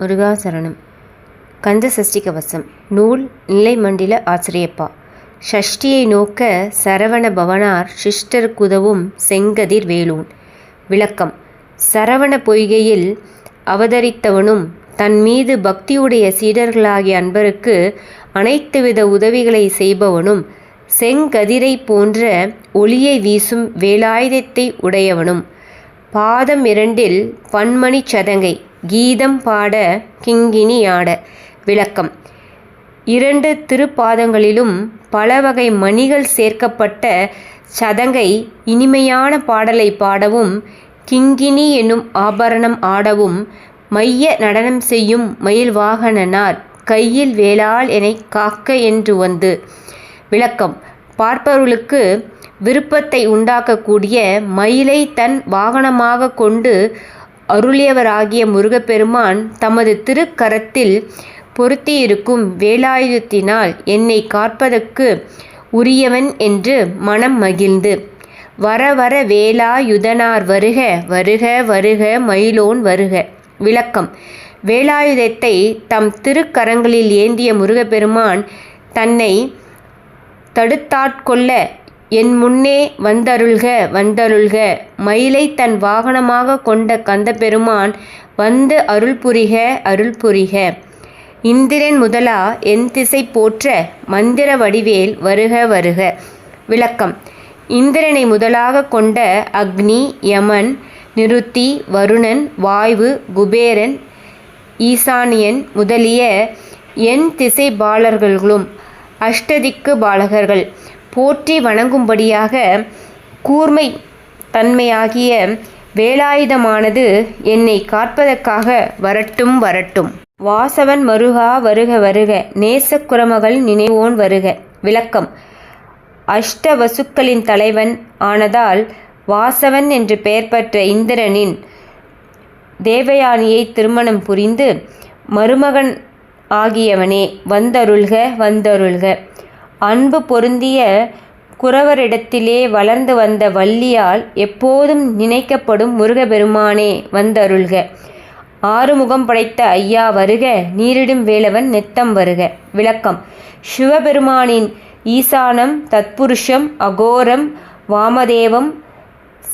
முருகாசரணம். கந்த சஷ்டி கவசம். நூல் நிலைமண்டில ஆசிரியப்பா. ஷஷ்டியை நோக்க சரவண பவனார் சிஷ்டருக்குதவும் செங்கதிர் வேலூன். விளக்கம். சரவண பொய்கையில் அவதரித்தவனும் தன் மீது பக்தியுடைய சீடர்களாகிய அன்பருக்கு அனைத்துவித உதவிகளை செய்பவனும் செங்கதிரை போன்ற ஒளியை வீசும் வேலாயுதத்தை உடையவனும். பாதம் இரண்டில் பன்மணி சதங்கை. கீதம் பாட கிங்கினி ஆட. விளக்கம். இரண்டு திருப்பாதங்களிலும் பல வகை மணிகள் சேர்க்கப்பட்ட சதங்கை இனிமையான பாடலை பாடவும் கிங்கினி என்னும் ஆபரணம் ஆடவும் மைய நடனம் செய்யும் மயில் வாகனனார் கையில் வேளாள் என காக்க என்று வந்து. விளக்கம். பார்ப்பவர்களுக்கு விருப்பத்தை உண்டாக்கக்கூடிய மயிலை தன் வாகனமாக கொண்டு அருளியவராகிய முருகப்பெருமான் தமது திருக்கரத்தில் பொருத்தியிருக்கும் வேலாயுதத்தினால் என்னை காப்பதற்கு உரியவன் என்று மனம் மகிழ்ந்து. வர வர வேலாயுதனார் வருக வருக வருக மயிலோன் வருக. விளக்கம். வேலாயுதத்தை தம் திருக்கரங்களில் ஏந்திய முருகப்பெருமான் தன்னை தடுத்தாட்கொள்ள என் முன்னே வந்தருள்க வந்தருள்க. மயிலை தன் வாகனமாக கொண்ட கந்தபெருமான் வந்து அருள் புரிக அருள் புரிக. இந்திரன் முதலா என் திசை போற்ற மந்திர வடிவேல் வருக வருக. விளக்கம். இந்திரனை முதலாக கொண்ட அக்னி யமன் நிருத்தி வருணன் வாய்வு குபேரன் ஈசானியன் முதலிய என் திசை பாலர்களும் அஷ்டதிக்கு பாலகர்கள். போற்றி வணங்கும்படியாக கூர்மை தன்மையாகிய வேலாயுதமானது என்னை காப்பதற்காக வரட்டும் வரட்டும். வாசவன் மருகா வருக வருக. நேசக்குரமகள் நினைவோன் வருக. விளக்கம். அஷ்ட வசுக்களின் தலைவன் ஆனதால் வாசவன் என்று பெயர் பெற்ற இந்திரனின் தேவயானியை திருமணம் புரிந்து மருமகன் ஆகியவனே வந்தருள்க வந்தருள்க. அன்பு பொருந்திய குறவரிடத்திலே வளர்ந்து வந்த வள்ளியால் எப்போதும் நினைக்கப்படும் முருகபெருமானே வந்தருள்க. ஆறுமுகம் படைத்த ஐயா வருக நீரிடும் வேலவன் நெத்தம் வருக. விளக்கம். சிவபெருமானின் ஈசானம் தத்புருஷம் அகோரம் வாமதேவம்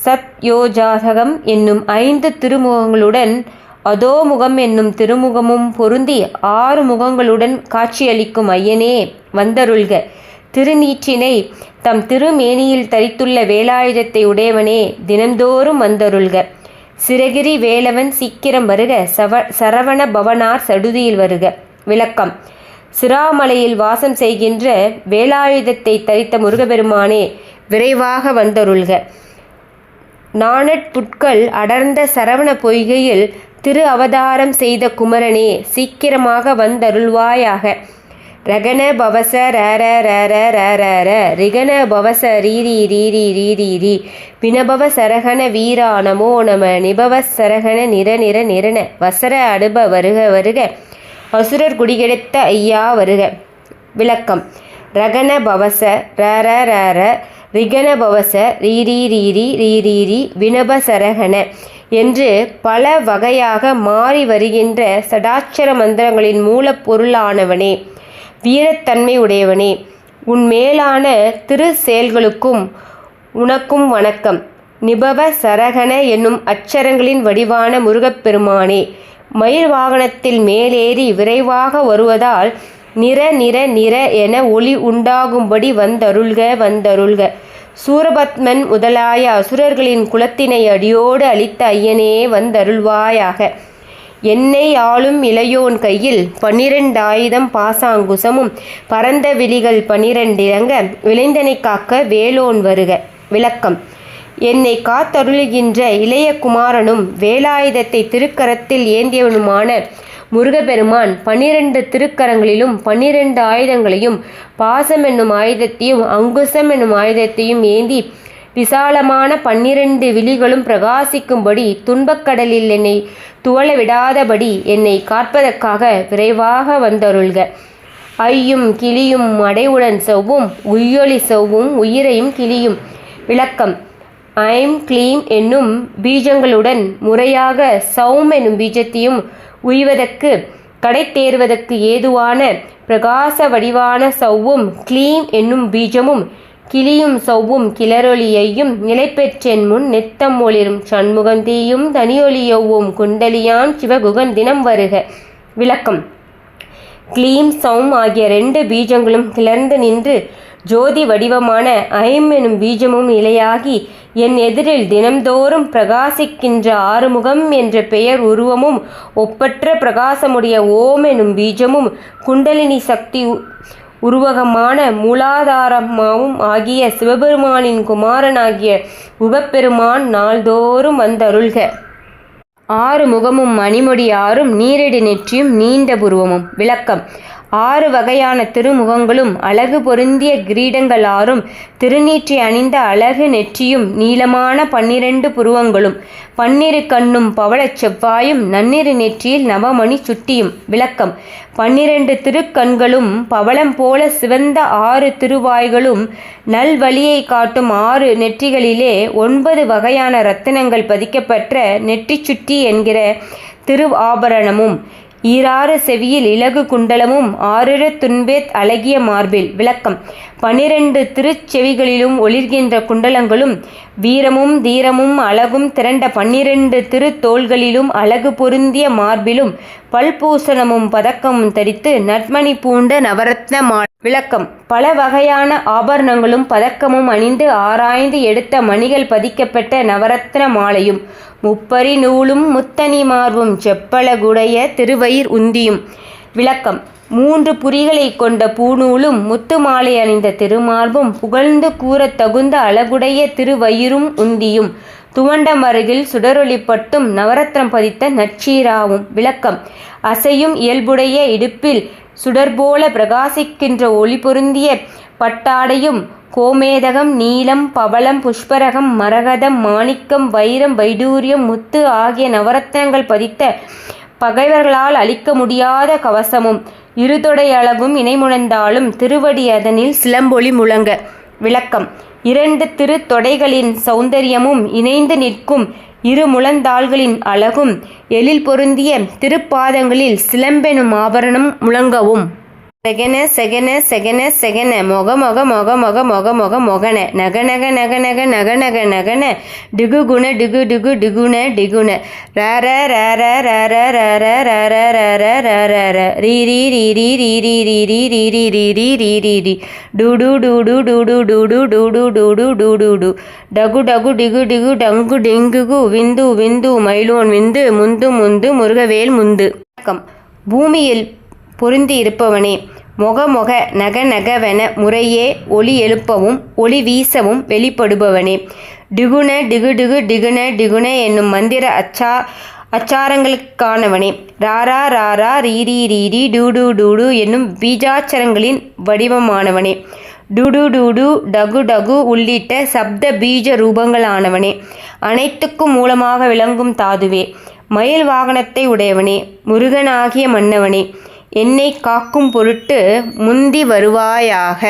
சத்யோஜாதகம் என்னும் ஐந்து திருமுகங்களுடன் அதோமுகம் என்னும் திருமுகமும் பொருந்தி ஆறு முகங்களுடன் காட்சியளிக்கும் ஐயனே. வந்தருள்க. திருநீற்றினை தம் திருமேனியில் தரித்துள்ள வேலாயுதத்தை உடையவனே தினந்தோறும் வந்தருள்க. சிறகிரி வேலவன் சீக்கிரம் வருக சவ சரவண பவனார் சடுதியில் வருக. விளக்கம். சிராமலையில் வாசம் செய்கின்ற வேலாயுதத்தை தரித்த முருகபெருமானே விரைவாக வந்தருள்க. நாணட்புட்கள் அடர்ந்த சரவண பொய்கையில் திரு அவதாரம் செய்த குமரனே சீக்கிரமாக வந்தருள்வாயாக. ரகன பவச ரர ரர ரர ர ரிகன பவச ரீரி ரீரி ரீரி ரீ வினபவ சரகண வீரா நமோ நம நிபவ சரகண நிற நிற நிறன வசர அடுப வருக வருக அசுரர் குடிகெடுத்த ஐயா வருக விளக்கம் ரகன பவச ரர ரர ரிகன பவச ரீரி ரீரி ரீரீரி வினப சரகண என்று பல வகையாக மாறி வருகின்ற சடாட்சர மந்திரங்களின் மூலப்பொருளானவனே வீரத்தன்மை உடையவனே உன் மேலான திரு செயல்களுக்கும் உனக்கும் வணக்கம். நிபவ சரகண என்னும் அச்சரங்களின் வடிவான முருகப்பெருமானே மயில் வாகனத்தில் மேலேறி விரைவாக வருவதால் நிற நிற நிற என ஒளி உண்டாகும்படி வந்தருள்க வந்தருள்க. சூரபத்மன் முதலாய அசுரர்களின் குலத்தினை அடியோடு அளித்த ஐயனே வந்தருள்வாயாக. என்னை ஆளும் இளையோன் கையில் பன்னிரண்டாயுதம் பாசாங்குசமும் பரந்த விழிகள் பனிரெண்டிறங்க விளைந்தனை காக்க வேலோன் வருக விளக்கம். என்னை காத்தருளுகின்ற இளைய குமாரனும் வேலாயுதத்தை திருக்கரத்தில் ஏந்தியவனுமான முருகப்பெருமான் பன்னிரண்டு திருக்கரங்களிலும் பன்னிரண்டு ஆயுதங்களையும் பாசம் என்னும் ஆயுதத்தையும் அங்குசம் என்னும் ஆயுதத்தையும் ஏந்தி விசாலமான பன்னிரண்டு விழிகளும் பிரகாசிக்கும்படி துன்பக்கடலில் என்னை துவள விடாதபடி என்னை காப்பதற்காக விரைவாக வந்தருள்க. ஐயும் கிளியும் அடைவுடன் செவ்வும் உய்யொலி செவ்வும் உயிரையும் கிளியும். விளக்கம். ஐம் கிளீம் என்னும் பீஜங்களுடன் முறையாக சௌம் என்னும் பீஜத்தையும் உய்வதற்கு கடை தேர்வதற்கு ஏதுவான பிரகாச வடிவான சௌவும் கிளீம் என்னும் பீஜமும் கிளியும் சௌவும் கிளரொளியையும் நிலைப்பெற்றென் முன் நித்தம் ஒளிரும் சண்முகந்தீயும் தனியொளியொவ்வும் குண்டலியான் சிவகுகன் தினம் வருக. விளக்கம். கிளீம் சௌம் ஆகிய ரெண்டு பீஜங்களும் கிளர்ந்து நின்று ஜோதி வடிவமான ஐம் எனும் பீஜமும் நிலையாகி என் எதிரில் தினம்தோறும் பிரகாசிக்கின்ற ஆறுமுகம் என்ற பெயர் உருவமும் ஒப்பற்ற பிரகாசமுடைய ஓம் எனும் பீஜமும் குண்டலினி சக்தி உருவகமான மூலாதாரமாவும் ஆகிய சிவபெருமானின் குமாரனாகிய உபப்பெருமான் நாள்தோறும் வந்தருள்க. ஆறு முகமும் மணிமொழி ஆறும் நீரிடு நெற்றியும் நீண்ட புருவமும். விளக்கம். ஆறு வகையான திருமுகங்களும் அழகு பொருந்திய கிரீடங்கள் ஆறும் திருநீற்றி அணிந்த அழகு நெற்றியும் நீளமான பன்னிரண்டு புருவங்களும் பன்னிரு கண்ணும் பவளச் செவ்வாயும் நன்னிரு நெற்றியில் நவமணி சுட்டியும். விளக்கம். பன்னிரண்டு திருக்கண்களும் பவளம் போல சிவந்த ஆறு திருவாய்களும் நல்வழியை காட்டும் ஆறு நெற்றிகளிலே ஒன்பது வகையான ரத்தினங்கள் பதிக்கப்பெற்ற நெற்றி சுட்டி என்கிற திரு ஆபரணமும் ஈராறு செவியில் இலகு குண்டலமும் ஆறிரு துன்பேத் அழகிய மார்பில். விளக்கம். பனிரெண்டு திருச்செவிகளிலும் ஒளிர்கின்ற குண்டலங்களும் வீரமும் தீரமும் அழகும் திரண்ட பன்னிரண்டு திருத்தோள்களிலும் அழகு பொருந்திய மார்பிலும் பல்பூசணமும் பதக்கமும் தரித்து நட்மணி பூண்ட நவரத்ன மாலை விளக்கம். பல வகையான ஆபரணங்களும் பதக்கமும் அணிந்து ஆராய்ந்து எடுத்த மணிகள் பதிக்கப்பட்ட நவரத்ன மாலையும் முப்பரி நூலும் முத்தனி மார்பும் செப்பலகுடைய திருவயிர் உந்தியும். விளக்கம். மூன்று புரிகளை கொண்ட பூநூலும் முத்து மாலை அணிந்த திருமார்பும் புகழ்ந்து கூற தகுந்த அழகுடைய திருவயிரும் உந்தியும். துவண்டம் அருகில் சுடரொளிப்பட்டும் நவரத்னம் பதித்த நச்சீராவும் விளக்கம். அசையும் இயல்புடைய இடுப்பில் சுடர்போல பிரகாசிக்கின்ற ஒளி பொருந்திய பட்டாடையும் கோமேதகம் நீலம் பவளம் புஷ்பரகம் மரகதம் மாணிக்கம் வைரம் வைடூரியம் முத்து ஆகிய நவரத்னங்கள் பதித்த பகைவர்களால் அழிக்க முடியாத கவசமும் இருதொடை அளவும் இணைமுழந்தாலும் திருவடி அதனில் சிலம்பொலி முழங்க. விளக்கம். இரண்டு திரு தொடைகளின் சௌந்தரியமும் இணைந்து நிற்கும் இரு முழந்தாள்களின் அழகும் எழில் பொருந்திய திருப்பாதங்களில் சிலம்பெனும் ஆபரணம் முழங்கவும். செகன செகன செகன செகன மொக மொக மொக மொக மொக மொக மொகன நக நக நக நக நக நக நகன டிகு குண டிகு டிகு டிகுன டிகுன ரர ரர ரர ரர ரர ரர ரர ர ரீ ரீ ரீ ரீ ரீ ரீ ரீ ரீ ரீ ரீ ரீ ரீ ரீ ரீ ரீ டு டு டு டு டு டு டு டு டு டு டு டு டு டு டு டகு டகு டிகு டிகு டங்கு டிங்குகு விந்து விந்து மயிலோன் விந்து முந்து முந்து முருகவேல் முந்து வணக்கம் பூமியில் பொருந்தி இருப்பவனே மொகமொக நக நகவென முறையே ஒளி எழுப்பவும் ஒளி வீசவும் வெளிப்படுபவனே. டிகுண டிகு டிகு டிகுண டிகுண என்னும் மந்திர அச்சா அச்சாரங்களுக்கானவனே. ராரா ராரா ரீரி ரீரி டூடு டூடு என்னும் பீஜாச்சரங்களின் வடிவமானவனே. டுடு டுடு டகு டகு உள்ளிட்ட சப்த பீஜ ரூபங்களானவனே. அனைத்துக்கும் மூலமாக விளங்கும் தாதுவே. மயில் வாகனத்தை உடையவனே. முருகனாகிய மன்னவனே. என்னை காக்கும் பொருட்டு முந்தி வருவாயாக.